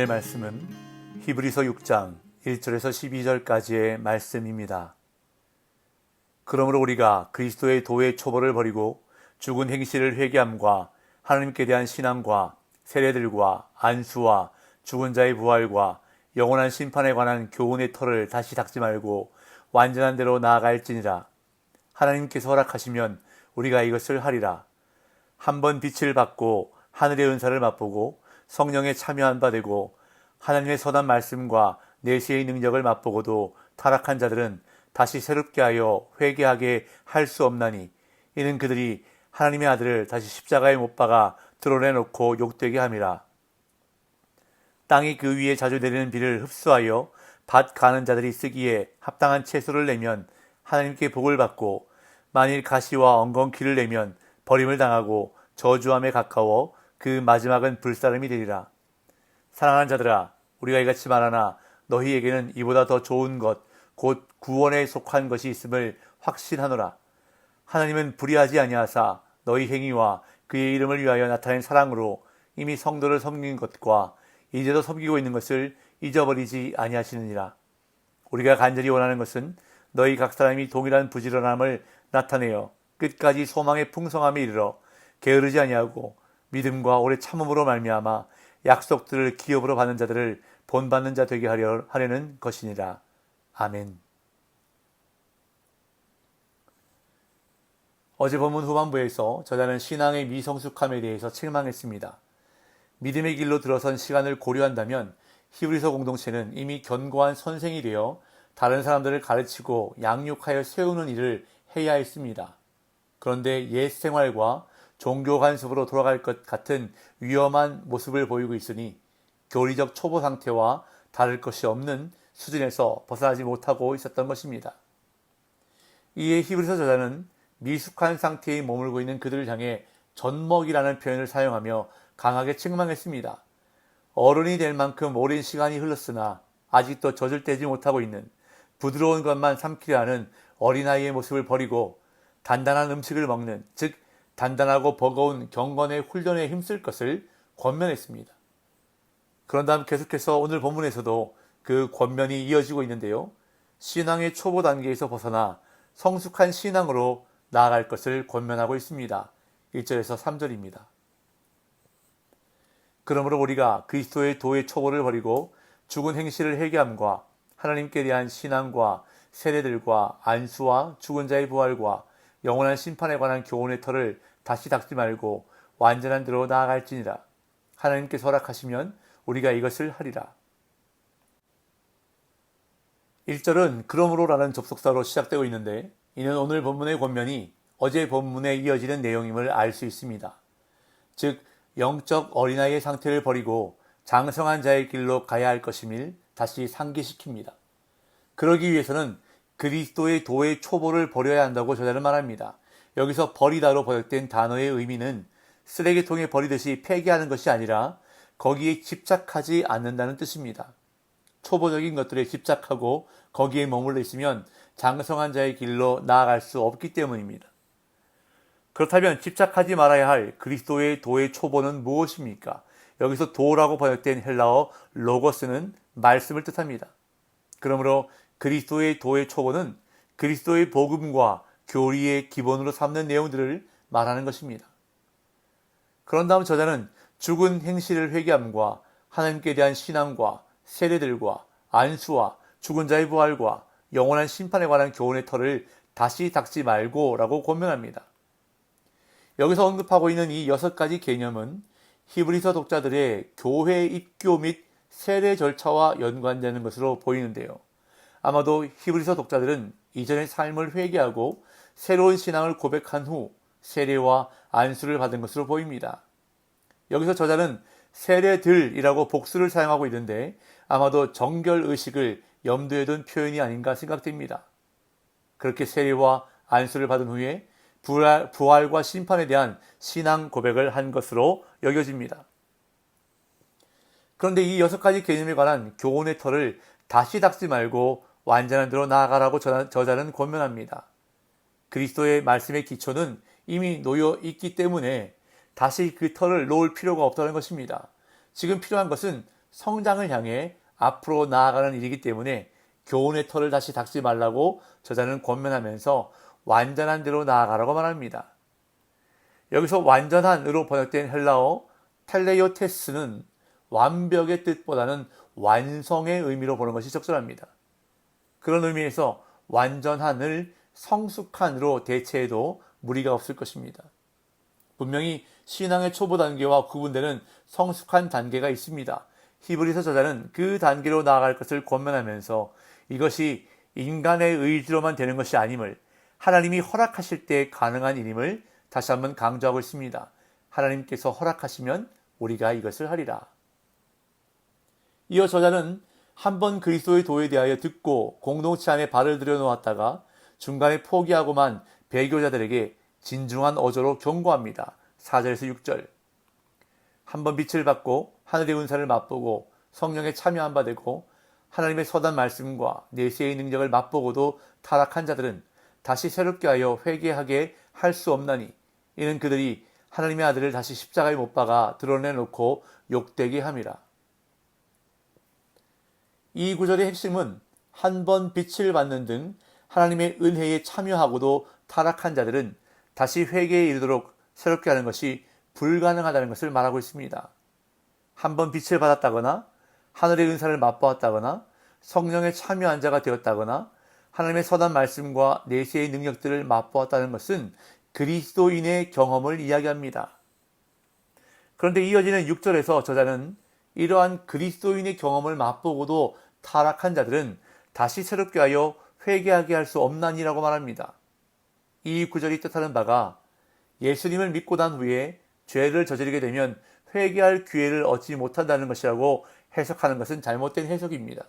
오늘의 말씀은 히브리서 6장 1절에서 12절까지의 말씀입니다. 그러므로 우리가 그리스도의 도의 초보를 버리고 죽은 행실을 회개함과 하나님께 대한 신앙과 세례들과 안수와 죽은 자의 부활과 영원한 심판에 관한 교훈의 털을 다시 닦지 말고 완전한 대로 나아갈지니라. 하나님께서 허락하시면 우리가 이것을 하리라. 한 번 빛을 받고 하늘의 은사를 맛보고 성령에 참여한 바 되고 하나님의 선한 말씀과 내시의 능력을 맛보고도 타락한 자들은 다시 새롭게 하여 회개하게 할 수 없나니 이는 그들이 하나님의 아들을 다시 십자가에 못 박아 드러내놓고 욕되게 함이라. 땅이 그 위에 자주 내리는 비를 흡수하여 밭 가는 자들이 쓰기에 합당한 채소를 내면 하나님께 복을 받고 만일 가시와 엉겅퀴를 내면 버림을 당하고 저주함에 가까워 그 마지막은 불사름이 되리라. 사랑하는 자들아, 우리가 이같이 말하나 너희에게는 이보다 더 좋은 것, 곧 구원에 속한 것이 있음을 확신하노라. 하나님은 불의하지 아니하사 너희 행위와 그의 이름을 위하여 나타낸 사랑으로 이미 성도를 섬긴 것과 이제도 섬기고 있는 것을 잊어버리지 아니하시느니라. 우리가 간절히 원하는 것은 너희 각 사람이 동일한 부지런함을 나타내어 끝까지 소망의 풍성함에 이르러 게으르지 아니하고 믿음과 오래 참음으로 말미암아 약속들을 기업으로 받는 자들을 본받는 자 되게 하려 하려는 것이니라. 아멘. 어제 본문 후반부에서 저자는 신앙의 미성숙함에 대해서 책망했습니다. 믿음의 길로 들어선 시간을 고려한다면 히브리서 공동체는 이미 견고한 선생이 되어 다른 사람들을 가르치고 양육하여 세우는 일을 해야 했습니다. 그런데 옛 생활과 종교 간섭으로 돌아갈 것 같은 위험한 모습을 보이고 있으니 교리적 초보 상태와 다를 것이 없는 수준에서 벗어나지 못하고 있었던 것입니다. 이에 히브리서 저자는 미숙한 상태에 머물고 있는 그들을 향해 젖먹이라는 표현을 사용하며 강하게 책망했습니다. 어른이 될 만큼 오랜 시간이 흘렀으나 아직도 젖을 떼지 못하고 있는 부드러운 것만 삼키려 하는 어린아이의 모습을 버리고 단단한 음식을 먹는, 즉, 단단하고 버거운 경건의 훈련에 힘쓸 것을 권면했습니다. 그런 다음 계속해서 오늘 본문에서도 그 권면이 이어지고 있는데요. 신앙의 초보 단계에서 벗어나 성숙한 신앙으로 나아갈 것을 권면하고 있습니다. 1절에서 3절입니다. 그러므로 우리가 그리스도의 도의 초보를 버리고 죽은 행실을 회개함과 하나님께 대한 신앙과 세례들과 안수와 죽은 자의 부활과 영원한 심판에 관한 교훈의 털을 다시 닦지 말고 완전한 대로 나아갈지니라. 하나님께서 허락하시면 우리가 이것을 하리라. 1절은 그러므로라는 접속사로 시작되고 있는데 이는 오늘 본문의 권면이 어제 본문에 이어지는 내용임을 알 수 있습니다. 즉 영적 어린아이의 상태를 버리고 장성한 자의 길로 가야 할 것임을 다시 상기시킵니다. 그러기 위해서는 그리스도의 도의 초보를 버려야 한다고 저자는 말합니다. 여기서 버리다로 번역된 단어의 의미는 쓰레기통에 버리듯이 폐기하는 것이 아니라 거기에 집착하지 않는다는 뜻입니다. 초보적인 것들에 집착하고 거기에 머물러 있으면 장성한 자의 길로 나아갈 수 없기 때문입니다. 그렇다면 집착하지 말아야 할 그리스도의 도의 초보는 무엇입니까? 여기서 도라고 번역된 헬라어 로고스는 말씀을 뜻합니다. 그러므로 그리스도의 도의 초보는 그리스도의 복음과 교리의 기본으로 삼는 내용들을 말하는 것입니다. 그런 다음 저자는 죽은 행실을 회개함과 하나님께 대한 신앙과 세례들과 안수와 죽은 자의 부활과 영원한 심판에 관한 교훈의 털을 다시 닦지 말고 라고 권면합니다. 여기서 언급하고 있는 이 여섯 가지 개념은 히브리서 독자들의 교회 입교 및 세례 절차와 연관되는 것으로 보이는데요. 아마도 히브리서 독자들은 이전의 삶을 회개하고 새로운 신앙을 고백한 후 세례와 안수를 받은 것으로 보입니다. 여기서 저자는 세례들이라고 복수를 사용하고 있는데 아마도 정결 의식을 염두에 둔 표현이 아닌가 생각됩니다. 그렇게 세례와 안수를 받은 후에 부활, 부활과 심판에 대한 신앙 고백을 한 것으로 여겨집니다. 그런데 이 여섯 가지 개념에 관한 교훈의 털을 다시 닦지 말고 완전한 대로 나아가라고 저자는 권면합니다. 그리스도의 말씀의 기초는 이미 놓여 있기 때문에 다시 그 털을 놓을 필요가 없다는 것입니다. 지금 필요한 것은 성장을 향해 앞으로 나아가는 일이기 때문에 교훈의 털을 다시 닦지 말라고 저자는 권면하면서 완전한 대로 나아가라고 말합니다. 여기서 완전한으로 번역된 헬라어 텔레요테스는 완벽의 뜻보다는 완성의 의미로 보는 것이 적절합니다. 그런 의미에서 완전한을 성숙한으로 대체해도 무리가 없을 것입니다. 분명히 신앙의 초보 단계와 구분되는 성숙한 단계가 있습니다. 히브리서 저자는 그 단계로 나아갈 것을 권면하면서 이것이 인간의 의지로만 되는 것이 아님을 하나님이 허락하실 때 가능한 일임을 다시 한번 강조하고 있습니다. 하나님께서 허락하시면 우리가 이것을 하리라. 이어 저자는 한 번 그리스도의 도에 대하여 듣고 공동체 안에 발을 들여놓았다가 중간에 포기하고만 배교자들에게 진중한 어조로 경고합니다. 4절에서 6절. 한 번 빛을 받고 하늘의 은사를 맛보고 성령에 참여한 바 되고 하나님의 서단 말씀과 내세의 능력을 맛보고도 타락한 자들은 다시 새롭게 하여 회개하게 할 수 없나니 이는 그들이 하나님의 아들을 다시 십자가에 못 박아 드러내놓고 욕되게 함이라. 이 구절의 핵심은 한 번 빛을 받는 등 하나님의 은혜에 참여하고도 타락한 자들은 다시 회개에 이르도록 새롭게 하는 것이 불가능하다는 것을 말하고 있습니다. 한 번 빛을 받았다거나 하늘의 은사를 맛보았다거나 성령에 참여한 자가 되었다거나 하나님의 선한 말씀과 내세의 능력들을 맛보았다는 것은 그리스도인의 경험을 이야기합니다. 그런데 이어지는 6절에서 저자는 이러한 그리스도인의 경험을 맛보고도 타락한 자들은 다시 새롭게 하여 회개하게 할 수 없나니라고 말합니다. 이 구절이 뜻하는 바가 예수님을 믿고 난 후에 죄를 저지르게 되면 회개할 기회를 얻지 못한다는 것이라고 해석하는 것은 잘못된 해석입니다.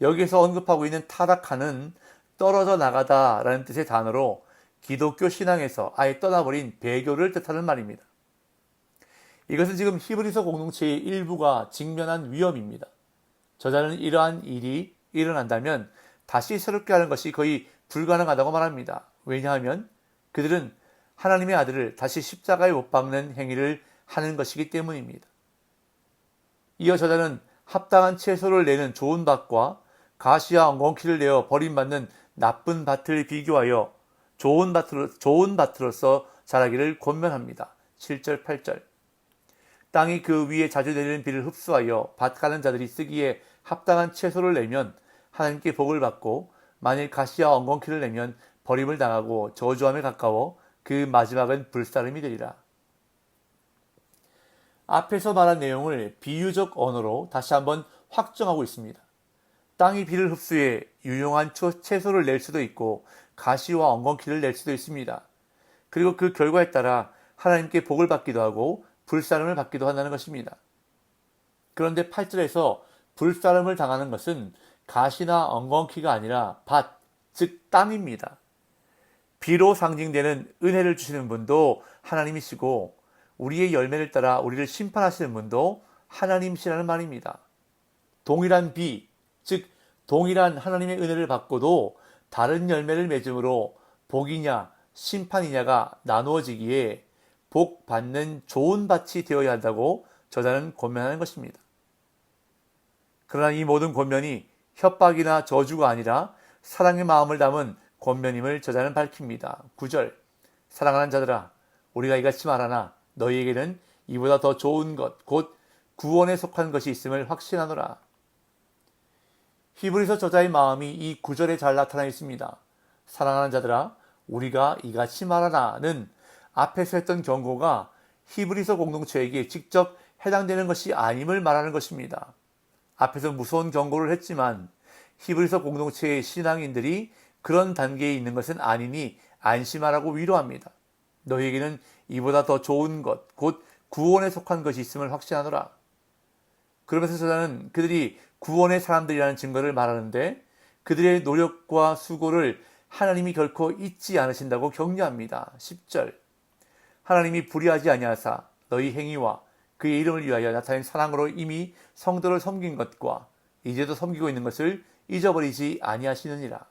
여기서 언급하고 있는 타락하는 떨어져 나가다라는 뜻의 단어로 기독교 신앙에서 아예 떠나버린 배교를 뜻하는 말입니다. 이것은 지금 히브리서 공동체의 일부가 직면한 위험입니다. 저자는 이러한 일이 일어난다면 다시 새롭게 하는 것이 거의 불가능하다고 말합니다. 왜냐하면 그들은 하나님의 아들을 다시 십자가에 못 박는 행위를 하는 것이기 때문입니다. 이어 저자는 합당한 채소를 내는 좋은 밭과 가시와 엉겅퀴를 내어 버림받는 나쁜 밭을 비교하여 좋은 밭으로, 좋은 밭으로서 자라기를 권면합니다. 7절, 8절. 땅이 그 위에 자주 내리는 비를 흡수하여 밭 가는 자들이 쓰기에 합당한 채소를 내면 하나님께 복을 받고 만일 가시와 엉겅퀴를 내면 버림을 당하고 저주함에 가까워 그 마지막은 불사름이 되리라. 앞에서 말한 내용을 비유적 언어로 다시 한번 확정하고 있습니다. 땅이 비를 흡수해 유용한 채소를 낼 수도 있고 가시와 엉겅퀴를 낼 수도 있습니다. 그리고 그 결과에 따라 하나님께 복을 받기도 하고 불사름을 받기도 한다는 것입니다. 그런데 8절에서 불사름을 당하는 것은 가시나 엉겅퀴가 아니라 밭, 즉 땅입니다. 비로 상징되는 은혜를 주시는 분도 하나님이시고 우리의 열매를 따라 우리를 심판하시는 분도 하나님이시라는 말입니다. 동일한 비, 즉 동일한 하나님의 은혜를 받고도 다른 열매를 맺음으로 복이냐 심판이냐가 나누어지기에 복 받는 좋은 밭이 되어야 한다고 저자는 권면하는 것입니다. 그러나 이 모든 권면이 협박이나 저주가 아니라 사랑의 마음을 담은 권면임을 저자는 밝힙니다. 9절 사랑하는 자들아 우리가 이같이 말하나 너희에게는 이보다 더 좋은 것 곧 구원에 속한 것이 있음을 확신하노라. 히브리서 저자의 마음이 이 구절에 잘 나타나 있습니다. 사랑하는 자들아 우리가 이같이 말하나는 앞에서 했던 경고가 히브리서 공동체에게 직접 해당되는 것이 아님을 말하는 것입니다. 앞에서 무서운 경고를 했지만 히브리서 공동체의 신앙인들이 그런 단계에 있는 것은 아니니 안심하라고 위로합니다. 너희에게는 이보다 더 좋은 것, 곧 구원에 속한 것이 있음을 확신하노라. 그러면서 저자는 그들이 구원의 사람들이라는 증거를 말하는데 그들의 노력과 수고를 하나님이 결코 잊지 않으신다고 격려합니다. 10절. 하나님이 불의하지 아니하사 너희 행위와 그의 이름을 위하여 나타낸 사랑으로 이미 성도를 섬긴 것과 이제도 섬기고 있는 것을 잊어버리지 아니하시느니라.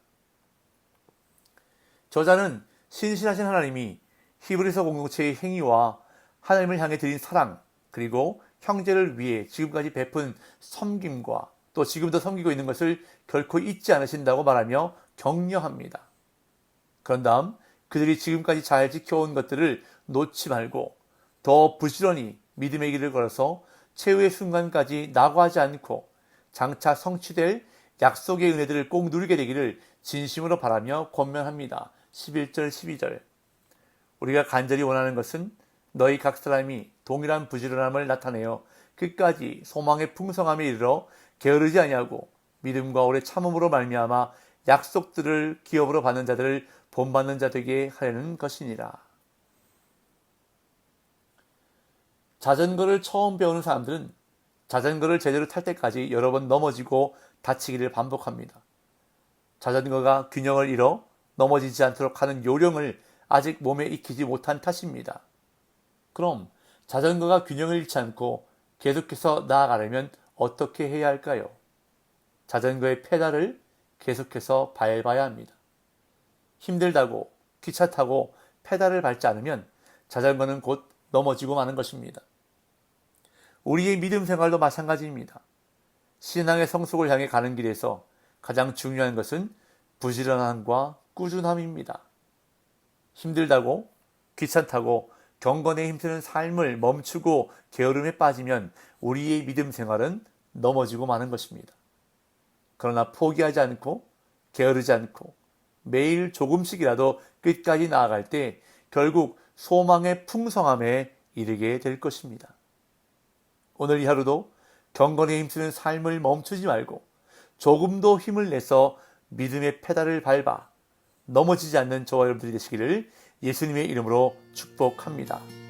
저자는 신실하신 하나님이 히브리서 공동체의 행위와 하나님을 향해 드린 사랑 그리고 형제를 위해 지금까지 베푼 섬김과 또 지금도 섬기고 있는 것을 결코 잊지 않으신다고 말하며 격려합니다. 그런 다음 그들이 지금까지 잘 지켜온 것들을 놓지 말고 더 부지런히 믿음의 길을 걸어서 최후의 순간까지 낙오하지 않고 장차 성취될 약속의 은혜들을 꼭 누리게 되기를 진심으로 바라며 권면합니다. 11절 12절 우리가 간절히 원하는 것은 너희 각 사람이 동일한 부지런함을 나타내어 끝까지 소망의 풍성함에 이르러 게으르지 아니하고 믿음과 오래 참음으로 말미암아 약속들을 기업으로 받는 자들을 본받는 자 되게 하려는 것이니라. 자전거를 처음 배우는 사람들은 자전거를 제대로 탈 때까지 여러 번 넘어지고 다치기를 반복합니다. 자전거가 균형을 잃어 넘어지지 않도록 하는 요령을 아직 몸에 익히지 못한 탓입니다. 그럼 자전거가 균형을 잃지 않고 계속해서 나아가려면 어떻게 해야 할까요? 자전거의 페달을 계속해서 밟아야 합니다. 힘들다고 타고 페달을 밟지 않으면 자전거는 곧 넘어지고 마는 것입니다. 우리의 믿음 생활도 마찬가지입니다. 신앙의 성숙을 향해 가는 길에서 가장 중요한 것은 부지런함과 꾸준함입니다. 힘들다고 귀찮다고 경건에 힘쓰는 삶을 멈추고 게으름에 빠지면 우리의 믿음 생활은 넘어지고 마는 것입니다. 그러나 포기하지 않고 게으르지 않고 매일 조금씩이라도 끝까지 나아갈 때 결국 소망의 풍성함에 이르게 될 것입니다. 오늘 이 하루도 경건에 힘쓰는 삶을 멈추지 말고 조금도 힘을 내서 믿음의 페달을 밟아 넘어지지 않는 저와 여러분들이 되시기를 예수님의 이름으로 축복합니다.